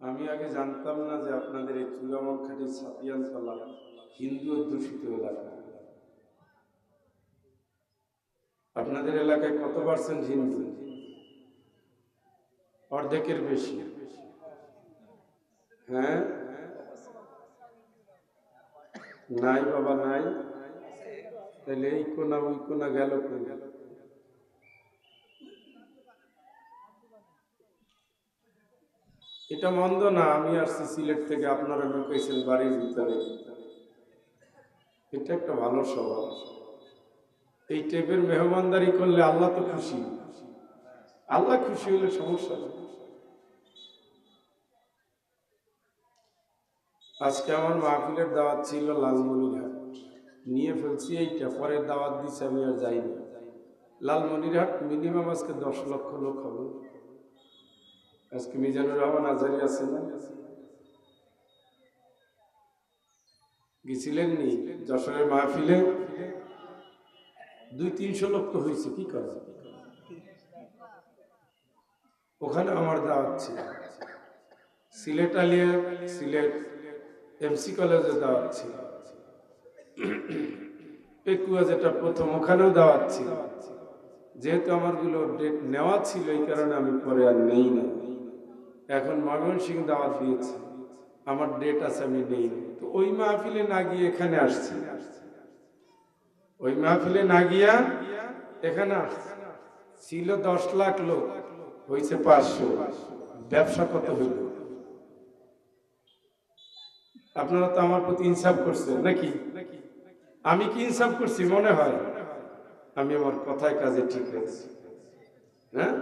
আমি আগে জানতাম না যে আপনাদের এই চুরামখাটি ছাপিয়ান সালা হিন্দু অধ্যুষিত এলাকা। আপনাদের এলাকায় কত পার্সেন্ট হিন্দু? অর্ধেকের বেশি। হ্যাঁ? নাই বাবা, নাই। তাহলে এই কোনা, ওই কোনা গেল কোন এটা মন্দ না, আমি আসছি সিলেট থেকে, আপনারা ঢুকেছেন বাড়ির ভিতরে। এটা একটা ভালো স্বভাব এই টাইপের মেহমানদারি করলে আল্লাহ তো খুশি। আল্লাহ খুশি হলে সমস্যা আজকে আমার মাহফিলের দাওয়াত ছিল লালমনিরহাট নিয়ে ফেলছি, এইটা পরের দাওয়াত দিচ্ছে আমি আর যাইনি। লালমনিরহাট মিনিমাম আজকে দশ লক্ষ লোক হবে। আজকে মিজানুর রহমান আজারি আছে না গেছিলেন নি যশোরের মাহফিলে? দুই তিনশো লোক তো হয়েছে, কি করে? ওখানে আমার দাওয়াত ছিল। সিলেট আলিয়া সিলেট এমসি কলেজে দাওয়াত ছিল। পেকুয়া যেটা প্রথম ওখানেও দাওয়াত ছিল। যেহেতু আমারগুলো ডেট নেওয়া ছিল, এই কারণে আমি পরে আর নেই না। এখন ময়মনসিং দাওয়াত দিয়েছে। আমার ডেট আছে, আমি নেই। তো ওই মাহফিলে না গিয়ে এখানে আসছি। ওই মাহফিলে না গিয়া এখানে আসছি। ছিল দশ লাখ লোক হয়েছে পাঁচশো। ব্যবসা কত হইল? আপনারা তো আমার প্রতি ইনসাফ করছেন নাকি নাকি? আমি কি ইনসাফ করছি, মনে হয়? আমি আমার কথায় কাজে ঠিক আছি হ্যাঁ?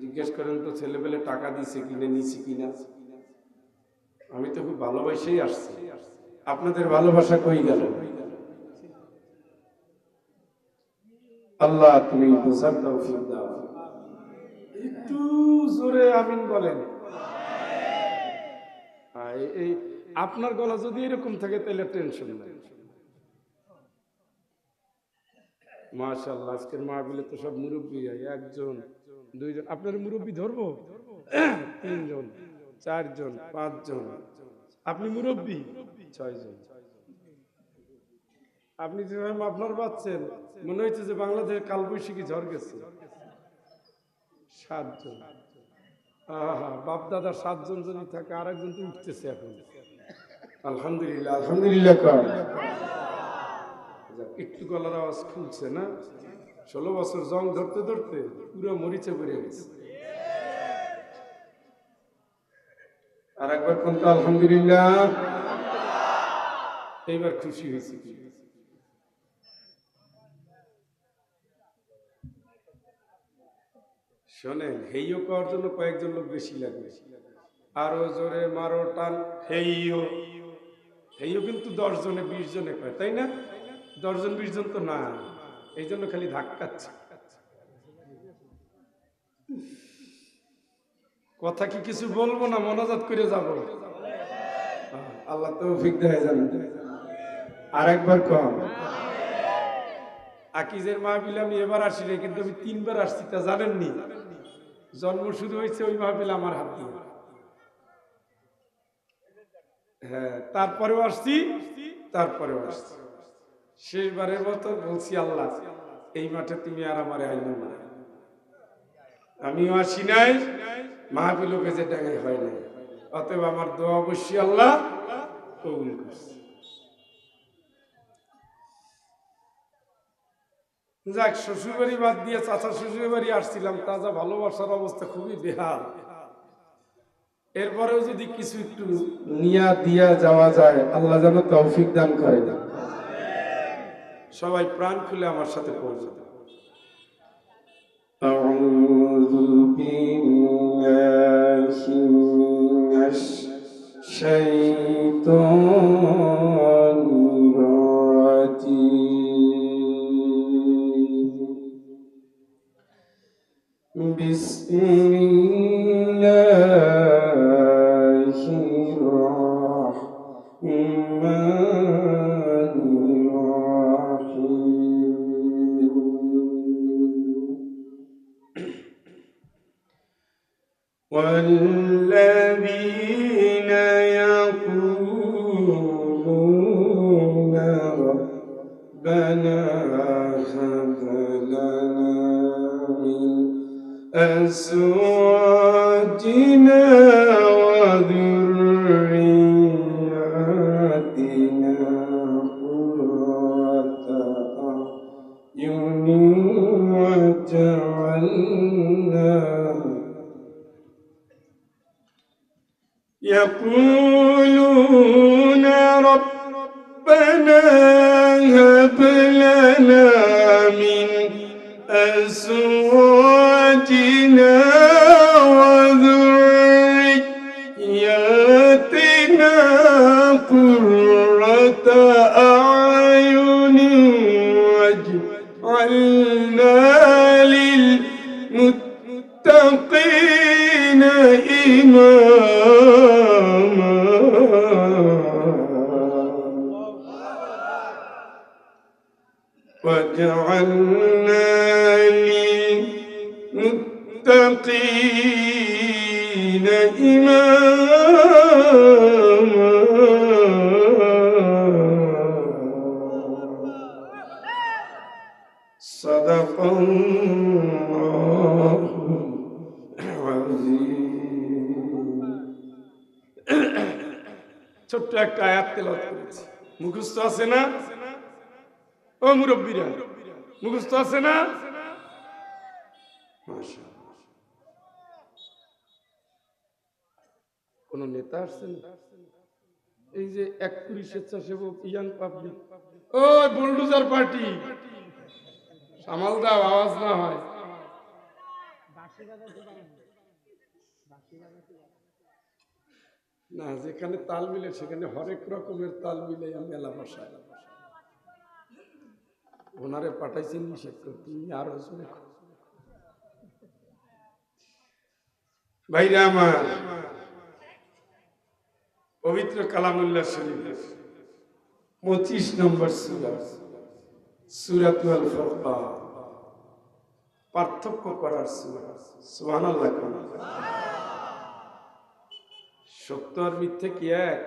জিজ্ঞেস করেন তো ছেলেবেলে টাকা দিছে কিনে, নিছি কিনা? আমি তো খুব ভালোবাসেই আসছি। আপনাদের ভালোবাসা কই গেল? আল্লাহ, তুমি বুঝার তৌফিক দাও। একটু জোরে আমিন বলেন। আপনার গলা যদি এরকম থাকে, তাহলে টেনশন নাই। মাশাল্লাহ আজকের মাহবিলে তো সব মুরব্বী, একজন, দুইজন। আপনার মুরব্বী ধরবো? তিনজন, চারজন, পাঁচজন। আপনি মুরব্বী? ছয়জন। আপনি যেভাবে আপনার পাচ্ছেন মনে হচ্ছে যে বাংলাদেশে কালবৈশাখী ঝড় গেছে। সাতজন। বাপ দাদার সাতজন যদি থাকে আর একজন তো উঠতেছে এখন। আলহামদুলিল্লাহ আলহামদুলিল্লাহ একটু গলার আওয়াজ খুলছে না? ষোলো বছর জং ধরতে ধরতে পুরো মরিচে বেড়ে গেছে। আর একবার কোন তো আলহামদুলিল্লাহ। এইবার খুশি হয়েছি। শোনেন, হেইও করার জন্য কয়েকজন লোক বেশি লাগবে আরও জোরে মারো, টান, হেইও। হেইও কিন্তু দশ জনে বিশ জনে কয় তাই না? দশজন বিশ জন তো না। এই জন্য খালি ধাক্কাচ্ছে কথা কি কিছু বলব না? মনাজাত করে যাব। আল্লাহ তো ফিক দেয় আর একবার কম। আকিজের মাহবিল আমি এবার আসি নাই, কিন্তু আমি তিনবার আসছি, তা জানেননি? জন্ম শুরু হয়েছে ওই মাহবিল আমার হাত দিয়ে। হ্যাঁ তারপরেও আসছি তারপরেও আসছি। শেষবারের মতো বলছি, আল্লাহ, এই মাঠে তুমি আর আমার আইন না। আমিও আসি নাই মাহবিলও বেজে ডাঙাই হয় নাই। অতএব আমার দোয়া অবশ্যই আল্লাহ কবুল করছে। যাক শ্বশুর বাড়ি বাদ দিয়ে চাচা শ্বশুর বাড়ি আসছিলাম, তাজা ভালোবাসার অবস্থা খুবই বেহাল। এরপরেও যদি কিছু একটু নিয়া দিয়া যাওয়া যায়, আল্লাহ যেন তৌফিক দান করে। সবাই প্রাণ খুলে আমার সাথে পড়বে أعوذ بالله وجعلنا للمتقين إماما صدق الله العظيم ছোট্ট একটা আয়াত তেলাওয়াত করেছি মুখস্থ আছে না ও মুরব্বীরা, মুখস্থ আছে না? কোন নেতা আসছেন এই যে এক কুড়ি স্বেচ্ছাসেবক ইয়াং পাবলিক। ও, বুলডুজার পার্টি। সামাল দাও, আওয়াজ না হয়। না, যেখানে তাল মিলে, সেখানে হরেক রকমের তাল মিলে মেলা বসায়। ওনারে পাঠাইছেন নিষেধ করতে আর ভাইরা আমার, পবিত্র কালামুল্লাহ শরীফ, পঁচিশ নম্বর সুরা, সুরাত আল পার্থক্য করার সুরা, সুবহানাল্লাহ সত্য আর মিথ্যে কি এক?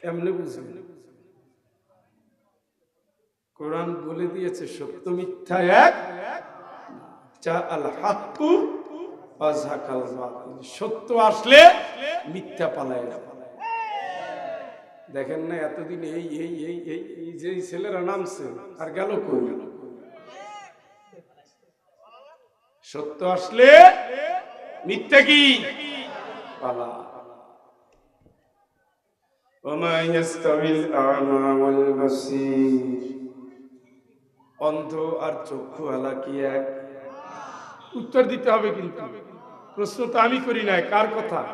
কেমনে বুঝবেন? কোরআন বলে দিয়েছে সত্য মিথ্যা এক যা আল হাক্কু আজহাকাল বাতিল সত্য আসলে মিথ্যা পালায় না দেখেন না এতদিন এই এই এই এই এই যে এই ছেলেরা নামছে আর গেল কই সত্য আসলে মিথ্যা কি পালা وما يستوي الأعمى والبصير অন্ধ আর চক্ষু আলা কি এক? উত্তর দিতে হবে কিন্তু। প্রশ্ন তো আমি করি নাই, কার কথা?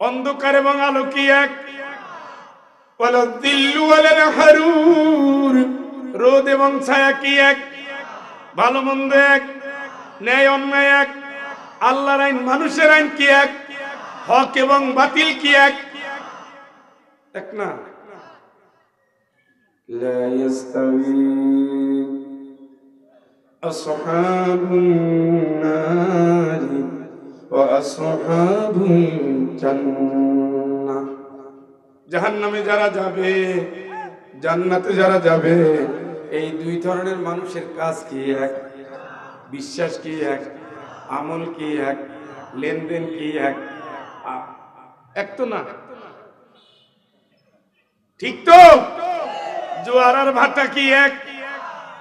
অন্ধকার এবং আলো কি এক রোদ এবং ছায়া কি এক? ভালো মন্দ এক। ন্যায় অন্যায় এক। আল্লাহর আইন, মানুষের আইন কি এক? হক এবং বাতিল কি এক? এক না لا يستوي أصحاب النار وأصحاب الجنة জাহান্নামে যারা যাবে জান্নাতে যারা যাবে এই দুই ধরনের মানুষের কাজ কি এক বিশ্বাস কি এক আমল কি এক লেনদেন কি এক আ- এক তো না ঠিক তো? জোয়ার আর ভাটা কি এক?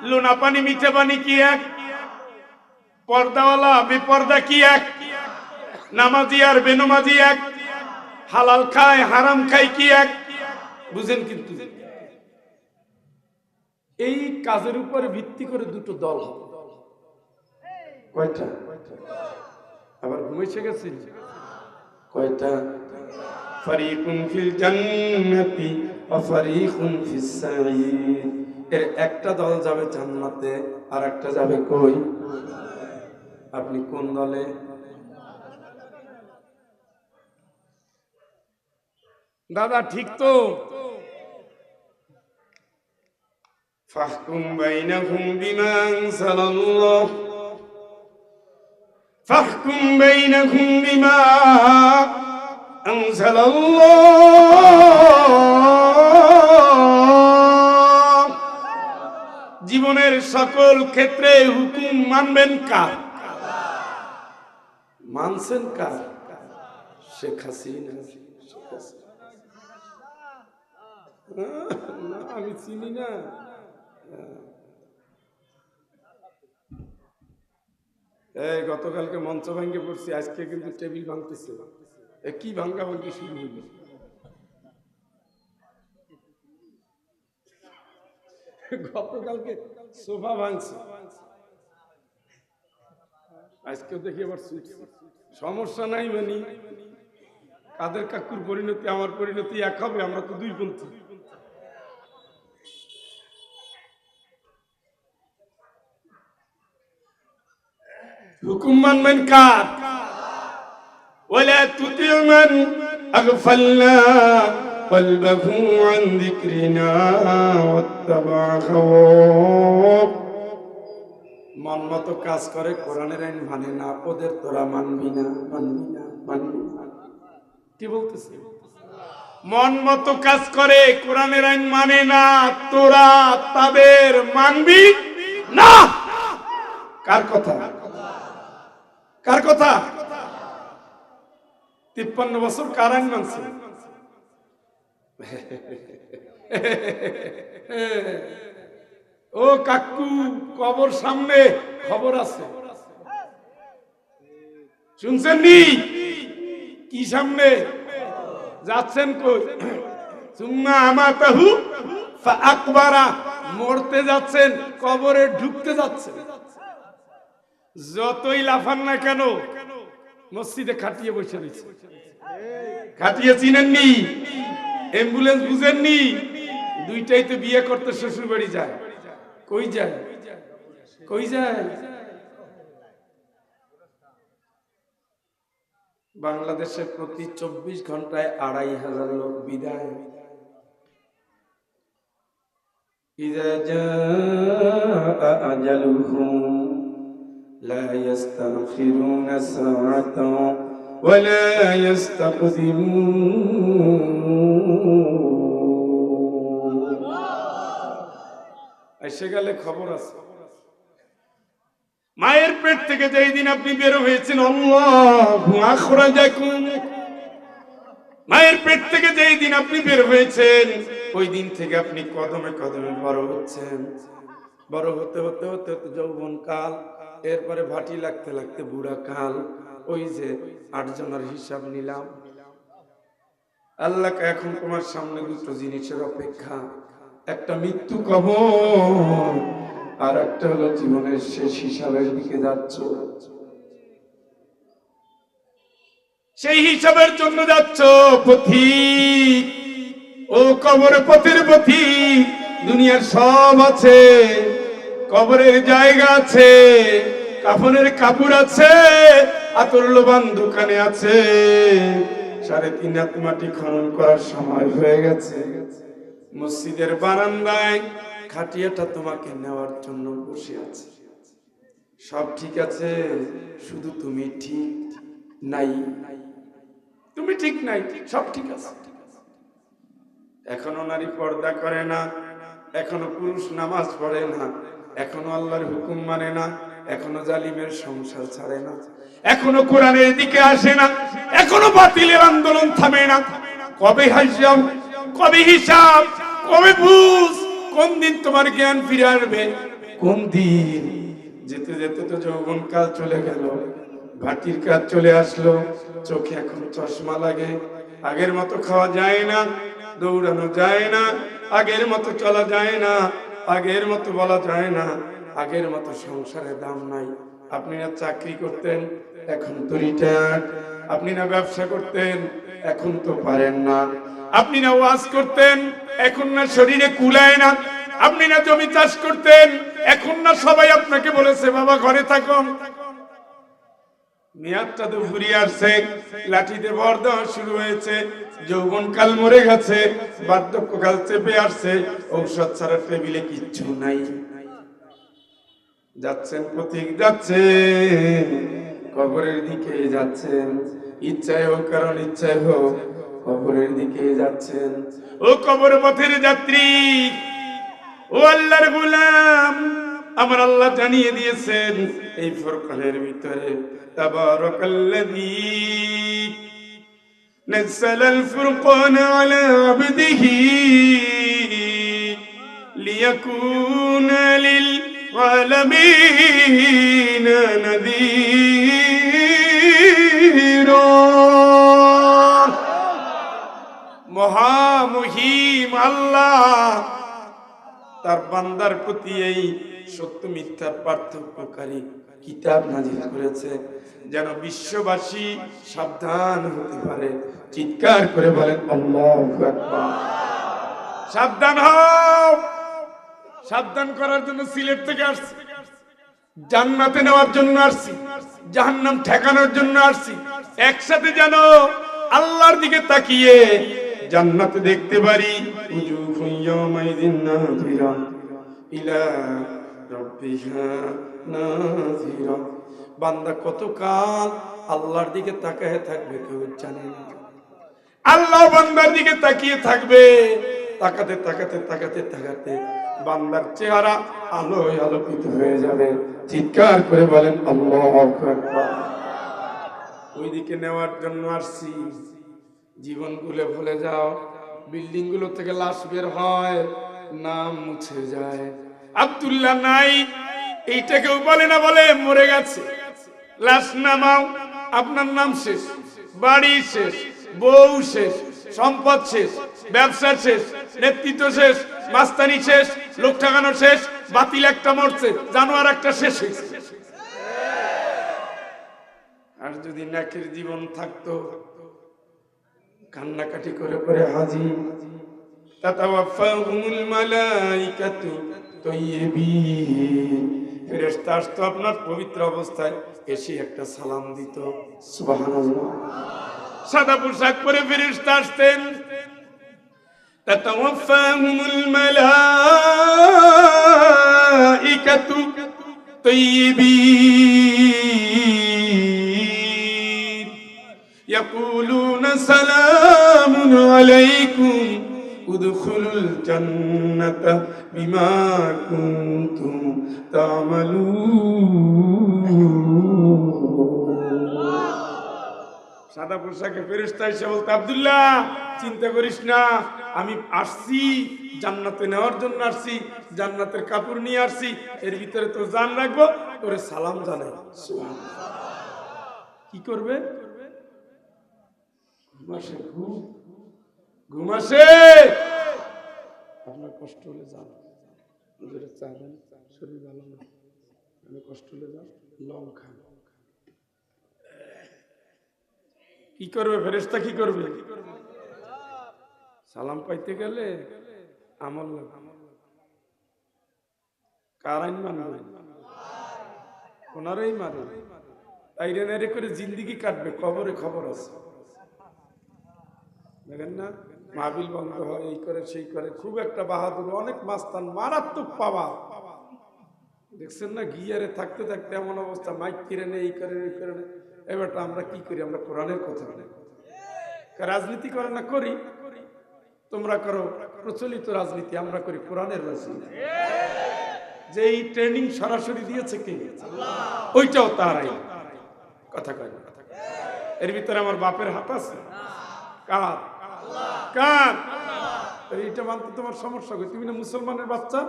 লোনা পানি, মিঠে পানি কি এক? পর্দাওয়ালা, বেপর্দা কি এক? নামাজি আর বেনমাজি এক? হালাল খায়, হারাম খায় কি এক? বুঝেন কিন্তু। এই কাজের উপর ভিত্তি করে দুটো দল হবে। কয়টা? আবার কয়টা? ফারিকুন ফিল জান্নাতি ওয়া ফারিকুন ফিস সাঈর এর একটা দল যাবে জান্নাতে আর একটা যাবে কই আপনি কোন দলে দাদা ঠিক তো فاحكم بينهم بما أنزل الله فاحكم بينهم بما أنزل الله সকল ক্ষেত্রে হুকুম মানবেন কার? মানছেন কার? শেখ হাসিনা। আমি চিনি না। এই, গতকালকে মঞ্চ ভাঙ্গে পড়ছি, আজকে কিন্তু টেবিল ভাঙতেছে। এ, কি ভাঙ্গা ভাঙ্গি শুরু হইল গতকালকে সোফা ভাঙছে। আজকে দেখি আবার সমস্যা নাই মানি। তাদের কাকুর পরিণতি, আমার পরিণতি এক হবে, আমরা তো দুই পন্থী। হুকুম মানবেন কার? বলে তুতিও মান আগফাল্লা قلبه عن ذكرنا واتبع هواه মন মতো কাজ করে কোরআনের আইন মানে না ওদের তোরা মানবি না মানবি না মানবি না কি বলতেছে মন মতো কাজ করে কোরআনের আইন মানে না তোরা তাদের মানবি না কার কথা কার কথা তিপ্পান্ন বছর কার আইন মানছে ও কাকু, কবর সামনে, খবর আছে। শুনছেন নি? কি সামনে? যাচ্ছেন কই? সুম্মা আমাতাহু আকবারা মরতে যাচ্ছেন, কবরে ঢুকতে যাচ্ছেন। যতই লাফান না কেন, মসজিদে খাটিয়ে বসে রয়েছে। খাটিয়ে চিনেননি? অ্যাম্বুলেন্স বুঝেননি দুইটাই তো বিয়ে করতে শ্বশুর বাড়ি যায় কই যায় কই যায় বাংলাদেশে প্রতি চব্বিশ ঘন্টায় আড়াই হাজার লোক বিদায় إذا جاء أجلهم لا يستأخرون ساعة ولا يستقدمون এসে গেলে খবর আছে মায়ের পেট থেকে যেই দিন আপনি বের হয়েছেন আল্লাহু আখরাজাকুম মায়ের পেট থেকে যেই দিন আপনি বের হয়েছেন ওই দিন থেকে আপনি কদমে কদমে বড় হচ্ছেন বড় হতে হতে হতে হতে যৌবন কাল এরপরে ভাটি লাগতে লাগতে বুড়া কাল ওই যে আটজনের হিসাব নিলাম। আল্লাহকে এখন তোমার সামনে দুটো জিনিসের অপেক্ষা। একটা মৃত্যু কবর, আর একটা হলো জীবনের শেষ হিসাবের দিকে যাচ্ছ। সেই হিসাবের জন্য যাচ্ছ পথিক। ও কবর পথের পথিক, দুনিয়ার সব আছে। কবরের জায়গা আছে, কাফনের কাপড় আছে আতর লোবান দোকানে আছে। সাড়ে তিন হাত মাটি খনন করার সময় হয়ে গেছে। মসজিদের বারান্দায় খাটিয়াটা তোমাকে নেওয়ার জন্য বসে আছে। সব ঠিক আছে, শুধু তুমি ঠিক নাই। তুমি ঠিক নাই, সব ঠিক আছে। এখনও নারী পর্দা করে না, এখনও পুরুষ নামাজ পড়ে না, এখনও আল্লাহর হুকুম মানে না। এখনও জালিমের সংসার ছাড়ে না। এখনও কোরআনের দিকে আসে না। এখনও বাতিলের আন্দোলন থামে না। কবে হিসাব কবে হিসাব কবে বুঝ কোন দিন তোমার জ্ঞান ফিরে আসবে? কোন দিন? যেতে যেতে তো যৌবন কাল চলে গেল। ভাটির কাজ চলে আসলো। চোখে এখন চশমা লাগে। আগের মতো খাওয়া যায় না দৌড়ানো যায় না। আগের মতো চলা যায় না। আগের মতো বলা যায় না। আগের মতো সংসারে দাম নাই। আপনি না চাকরি করতেন, এখন তো রিটায়ার্ড আপনি না ব্যবসা করতেন, এখন তো পারেন না। আপনি না ওয়াজ করতেন, এখন না শরীরে কুলায় না। আপনি না জমি চাষ করতেন, এখন না সবাই আপনাকে বলেছে, বাবা, ঘরে থাকুন। মেয়াদটা তো ঘুরিয়ে আসছে, লাঠিতে ভর দেওয়া শুরু হয়েছে যৌবন কাল মরে গেছে বার্ধক্য কাল চেপে আসছে, ঔষধ ছাড়া টেবিলে কিচ্ছু নাই। যাচ্ছেন পথিক যাচ্ছেন কবরের দিকে যাচ্ছেন ইচ্ছায় হোক কারণ ইচ্ছায় হোক কবরের দিকে যাচ্ছেন ও কবর পথের যাত্রী ও আল্লাহর গোলাম আমার আল্লাহ জানিয়ে দিয়েছেন এই ফরকানের ভিতরে তাবারাকাল্লাযী نزل الفرقان على عبده ليكون للعالمين نذيرا মহামহিম আল্লাহ তার বান্দার প্রতি এই সত্য মিথ্যার পার্থক্যকারী কিতাব নাজিল করেছে যেন বিশ্ববাসী সাবধান হতে পারে চিৎকার করে বলেন আল্লাহু আকবার সাবধান হও সাবধান করার জন্য সিলেট থেকে আসছি। জান্নাতে নেওয়ার জন্য আসছি। জাহান্নাম ঠেকানোর জন্য আসছি। একসাথে যেন আল্লাহর দিকে তাকিয়ে জান্নাতে দেখতে পারি। বান্দা কতকাল আল্লাহর দিকে তাকায় থাকবে কেউ জানে আল্লাহ বান্দার দিকে তাকিয়ে থাকবে। তাকাতে তাকাতে তাকাতে তাকাতে বান্দার চেহারা আলোয় আলোকিত হয়ে যাবে। চিৎকার করে বলেন ওইদিকে নেওয়ার জন্য আসছি। জীবন গুলে ভুলে যাও। বিল্ডিংগুলো থেকে লাশ বের হয়, নাম মুছে যায়। আব্দুল্লাহ নাই এইটা কেউ বলে না বলে মরে গেছে। লাশ নামাও, আপনার নাম শেষ, বাড়ি শেষ, বউ শেষ, সম্পদ শেষ, ব্যবসা শেষ, নেতৃত্ব শেষ মাস্তানি শেষ, লোক ঠকানো শেষ, বাতিল একটা মরছে, জানোয়ার একটা শেষ। হয়েছে আর যদি নাকের জীবন থাকতো, কান্নাকাটি করে করে হাজি। তাতাওয়াফাহুমুল মালাইকাতু তাইয়্যিবিন। ফেরেশতা আপনার পবিত্র অবস্থায়, এসে একটা সালাম দিত। সুবহানাল্লাহ। সাদা পোশাক পরে ফেরেশতা আসতেন। تتوفاهم الملائكة طيبين. يقولون سلام عليكم. ادخلوا الجنة بما كنتم تعملون. সাদা পোশাকে ফেরেস্তা এসে বলতে, আব্দুল্লাহ, চিন্তা করিস না, আমি আসছি, জান্নাতে নেওয়ার জন্য আসছি, জান্নাতের কাপড় নিয়ে আসছি, এর ভিতরে তোর জান রাখব, তোরে সালাম জানাই। কি করবে? ঘুমাসে, ঘুম, ঘুমাসে। আপনার কষ্ট হলে যান। শরীর ভালো না আমি কষ্ট হলে যান, লং খান। কি করবে ফেরেস্তা কি করবে? সালাম পাইতে গেলে আমল কার মানবে? ওনারাই মারে। তাই রে করে জিন্দিগি কাটবে খবরে খবর আছে। দেখেন না মাহবিল বন্ধ হয়, এই করে, সেই করে, খুব একটা বাহাদুর, অনেক মাস্তান, মারাত্মক পাওয়া। দেখছেন না, গিয়ারে থাকতে থাকতে এমন অবস্থা, মাইক কিনে নেই এই করে এই করে। এবারটা আমরা কি করি? আমরা কোরআনের কথা বলি। রাজনীতি করে না করি? তোমরা করো প্রচলিত রাজনীতি, আমরা করি কোরআনের রাজনীতি। যে এই ট্রেনিং সরাসরি দিয়েছে কে? ওইটাও তারাই। কথা কয় এর ভিতরে আমার বাপের হাত আছে। কার? কার? এইটা মানতে তোমার সমস্যা তুমি না মুসলমানের বাচ্চা?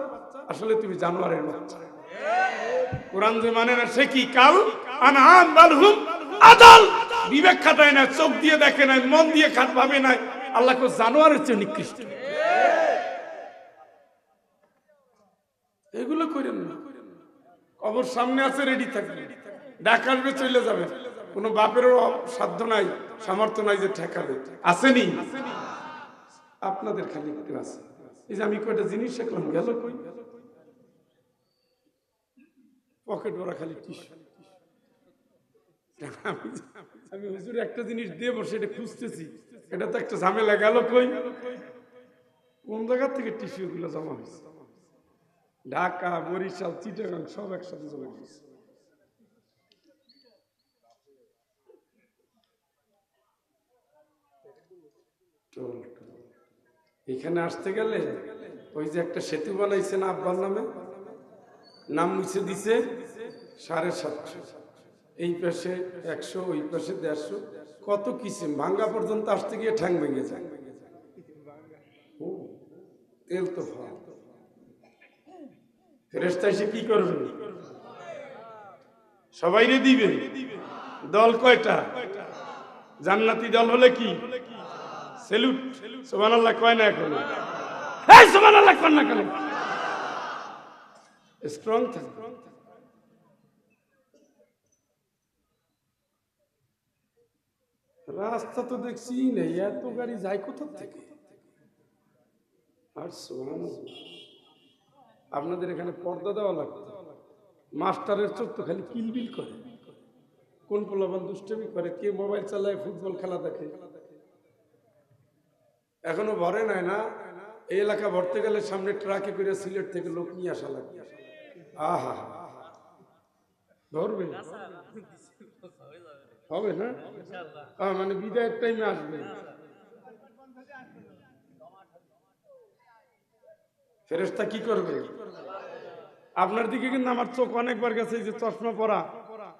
আসলে তুমি জানোয়ারের বাচ্চা। কোরআন যে মানে না, সে কি? কাল আনআম বালহুম আদাল। বিবেক খাটায় না চোখ দিয়ে দেখে নাই, মন দিয়ে খাট ভাবে না আল্লাহ জানোয়ারের চেয়ে নিকৃষ্ট। এগুলো করেন না। কবর সামনে আছে রেডি থাকবে। ডাক আসবে, চলে যাবে। কোনো বাপেরও সাধ্য নাই, সামর্থ্য নাই যে ঠেকাবে। আসেনি। আপনাদের খালি আছে। এই যে আমি কয়টা জিনিস শিখলাম গেল কই? পকেট ভরা খালি টিস্যু। আমি হুজুর একটা জিনিস দিয়ে বসে এটা খুঁজতেছি। এটা তো একটা ঝামেলা, গেল কই? কোন জায়গা থেকে টিস্যু গুলো জমা হয়েছে? ঢাকা, বরিশাল, চিটাগাং, সব একসাথে জমা হয়েছে। এখানে আসতে গেলে ওই যে একটা সেতু বানাইছে না আব্বার নামে, নাম মুছে দিছে সাড়ে সাতশো। এই পাশে একশো, ওই পাশে দেড়শো। কত কিসিম? ভাঙ্গা পর্যন্ত আসতে গিয়ে ঠ্যাং ভেঙে যায়। তেল তো ফেরেস্তা এসে কি করবে? সবাই রে দিবে। দল কয়টা? জান্নাতি দল হলে কি? সেলুট। সোমান আল্লাহ কয় না এখন? সোমান আল্লাহ কর না কেন? স্ট্রং থাকবে রাস্তা তো দেখছি নেই এত গাড়ি যায় কোথা থেকে? আর। আপনাদের এখানে পর্দা দেওয়া লাগতো। মাস্টারের চোখ তো খালি কিলবিল করে। কোন পোলাবান দুষ্টমি করে, কে মোবাইল চালায়, ফুটবল খেলা দেখে? এখনও ভরে নাই না? এই এলাকা ভরতে গেলে সামনে ট্রাকে করে সিলেট থেকে লোক নিয়ে আসা লাগবে। আহা ধরবে হবে না আহ, মানে বিদায়ের টাইমে আসবে। ফেরেস্তা কি করবে? আপনার দিকে কিন্তু আমার চোখ অনেকবার গেছে যে চশমা পরা।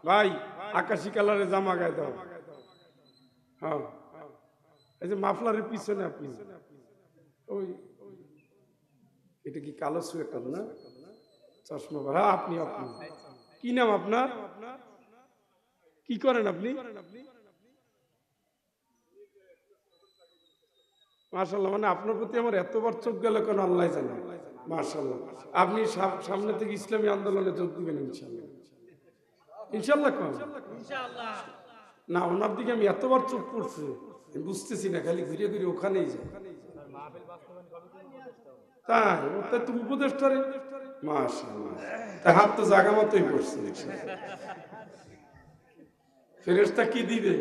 ভাই আকাশি কালারের জামা গায়ে দাও। হ্যাঁ। এই যে মাফলারের পিছনে আপনি। ওই এটা কি কালো সোয়েটার না? চশমা পরা। হ্যাঁ, আপনি আপনি। কি নাম আপনার? কি করেন আপনি? মার্শাল্লাহ মানে আপনার প্রতি আমার এতবার চোখ গেল কেন আল্লাহ জানে। মার্শাল্লাহ আপনি সাম- সামনে থেকে ইসলামী আন্দোলনে যোগ দিবেন ইনশাল্লাহ ইনশাল্লাহ কন না ওনার দিকে আমি এতবার চোখ পড়ছে বুঝতেছি না খালি ঘুরে ঘুরে ওখানেই যায়। তাই ওটা তো উপদেষ্টারে তা হাত তো জাগা মতোই পড়ছে ফেরেস্তা কি দিবে?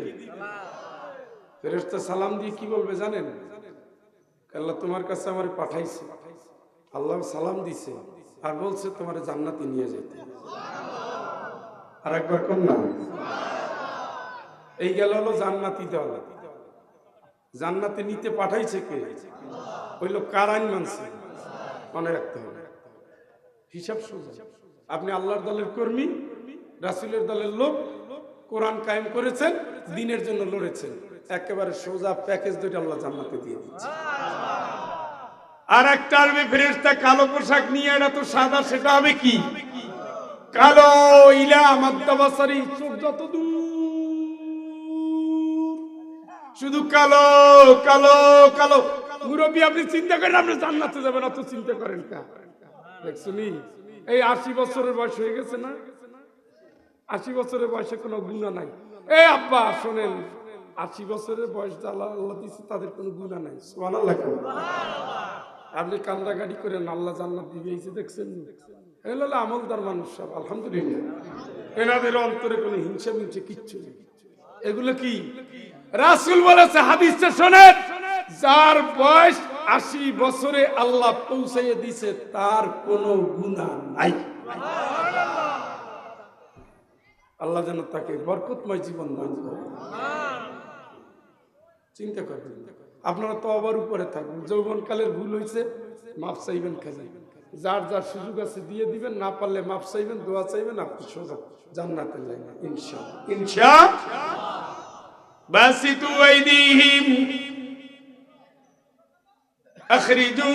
ফেরেস্তা সালাম দিয়ে কি বলবে জানেন? আল্লাহ তোমার কাছে আমার পাঠাইছে। আল্লাহ সালাম দিছে আর বলছে তোমার জান্নাতে নিয়ে যেতে আর একবার কর না। এই গেল হলো জান্নাতি দল। জান্নাতে নিতে পাঠাইছে কে? ওই লোক কার আইন মানছে? মনে রাখতে হবে। হিসাব সোজা। আপনি আল্লাহর দলের কর্মী, রাসুলের দলের লোক কোরআন কায়েম করেছেন, দিনের জন্য লড়েছেন। একেবারে সোজা প্যাকেজ দুইটা আল্লাহ জান্নাতে দিয়ে দিচ্ছে আর একটা আরবে ফেরেস্তা কালো পোশাক নিয়ে, এটা তো সাদা, সেটা হবে কি? কালো ইলা মাদ্দাবাসারি চোখ যত দূর। শুধু কালো কালো কালো। মুরব্বী, আপনি চিন্তা করেন, আপনি জান্নাতে যাবেন, অত চিন্তা করেন কা দেখছুনি এই আশি বছরের বয়স হয়ে গেছে না? আশি বছরের বয়সে কোনো গুণা নাই। এ আব্বা শোনেন আশি বছরের বয়স যারা আল্লাহ দিচ্ছে তাদের কোনো গুণা নাই। আল্লাহ আপনি কান্দা গাড়ি করে আল্লাহ জান্নাত দিবে এই যে দেখছেন? এগুলো আমলদার মানুষ সব আলহামদুলিল্লাহ। এনাদের অন্তরে কোনো হিংসা মিংসে কিচ্ছু নেই। এগুলো কি? রাসুল বলেছে হাদিসটা শোনেন যার বয়স আশি বছরে আল্লাহ পৌঁছাইয়ে দিছে তার কোনো গুণা নাই। আল্লাহ যেন তাকে বরকতময় জীবন দান করে। চিন্তা করেন। আপনারা তো আবার উপরে থাকবেন যৌবনকালের ভুল হয়েছে মাপ চাইবেন খালি যার যার সুযোগ আছে দিয়ে দিবেন, না পারলে মাপ চাইবেন, দোয়া চাইবেন, আপনি সোজা জান্নাতে যাইবেন ইনশা ইনশা বাসিতু আইদিহিম, আখরিজু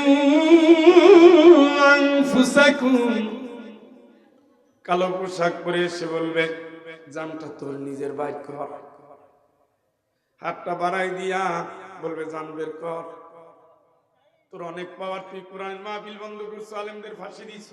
আনফুসাকুম। কালো পোশাক পরে এসে বলবে জানটা তোর নিজের বাইক কর। হাতটা বাড়াই দিয়া বলবে, জান বের কর। তোর অনেক পাওয়ার তুই কোরআন মাহফিল বন্ধ করছ, আলেমদের ফাঁসি দিছ।